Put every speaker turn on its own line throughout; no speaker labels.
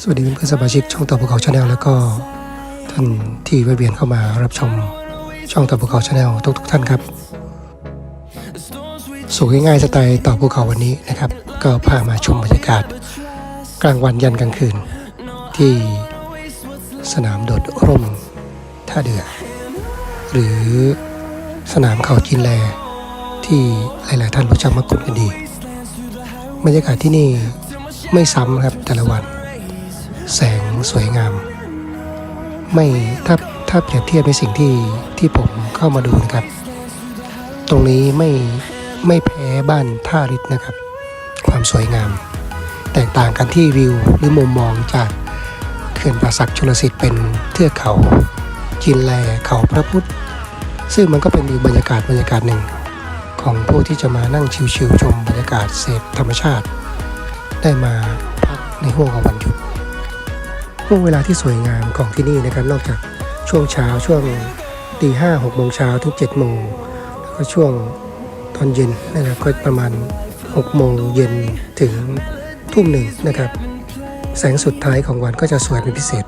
สวัสดีเพื่อนสมาชิกช่องต่อภูเขาชาแนลแล้วก็ท่านที่แวะเวียนเข้ามารับชมช่องต่อภูเขาชาแนลทุกๆท่านครับสูงง่ายๆสไตล์ต่อภูเขาวันนี้นะครับ ก็พามาชมบรรยากาศ กลางวันยันกลางคืน ที่สนามโดดร่มท่าเดือ หรือสนามเขาจินแลที่หลายๆท่านรู้จักมากุดกันดี บรรยากาศที่นี่ ไม่ซ้ำครับแต่ละวัน แสงสวยงาม ไม่ถ้าถ้าเปรียบเทียบในสิ่งที่ที่ผมเข้ามาดูนะครับ ตรงนี้ไม่ไม่แพ้บ้านท่าริศนะครับ ความสวยงาม แตกต่างกันที่วิวหรือมุมมองจากเขื่อนป่าศักดิ์ชลสิทธิ์เป็นเทือกเขาจินแลเขาพระพุทธ ซึ่งมันก็เป็นอีกบรรยากาศบรรยากาศหนึ่ง ของผู้ที่จะมานั่งชิวๆชมบรรยากาศเสพธรรมชาติ ได้มาพักในห้วงของวันหยุดห่วงเวลาที่สวยงามของที่นี่นะครับ นอกจากช่วงเช้าช่วงตีห้าหกโมงเช้าถึงเจ็ดโมงแล้วก็ช่วงตอนเย็นนะครับก็ประมาณหกโมงเย็นถึงทุ่มหนึ่งนะครับ แสงสุดท้ายของวันก็จะสวยเป็นพิเศษ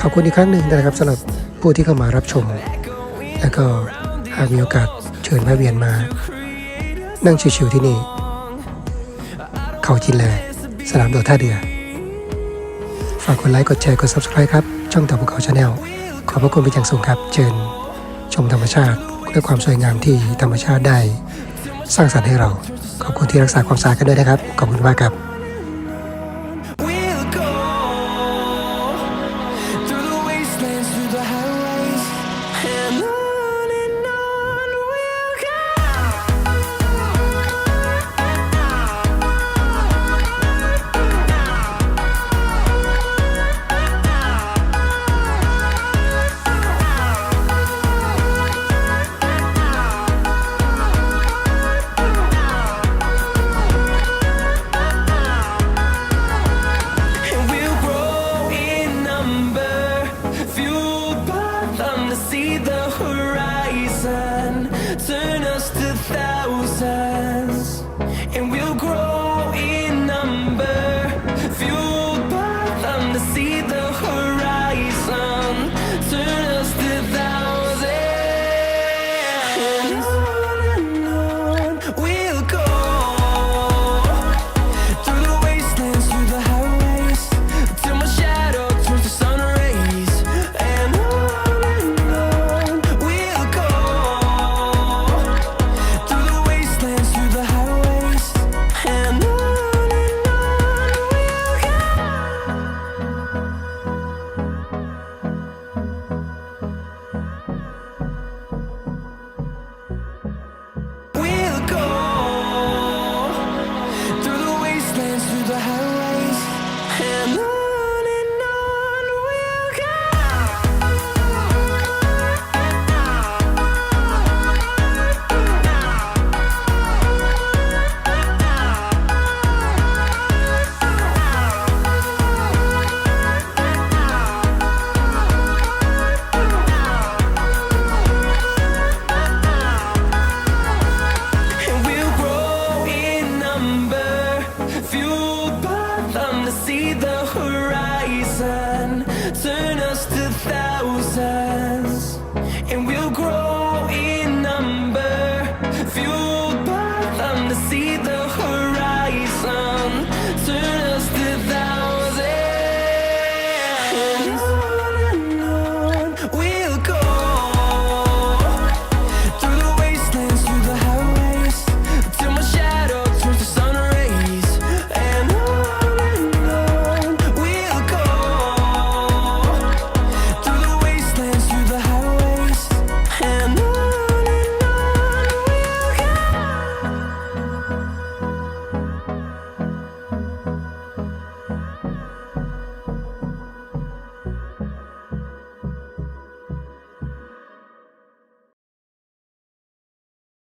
ขอบคุณอีกครั้งหนึ่งนะครับสำหรับผู้ที่เข้ามารับชม แล้วก็หากมีโอกาสเชิญแวะเวียนมา นั่งชิวๆที่นี่ เขาจินแลสนามโดดท่าเรือ ฝากกดไลค์ กดแชร์ กด subscribe ครับ ช่องต่อภูเขาชาแนลขอบพระคุณเป็นอย่างสูงครับ เชิญ ชมธรรมชาติด้วยความสวยงามที่ธรรมชาติได้ สร้างสรรค์ให้เรา ขอบคุณที่รักษาความสะอาดกันด้วยนะครับ ขอบคุณมากครับ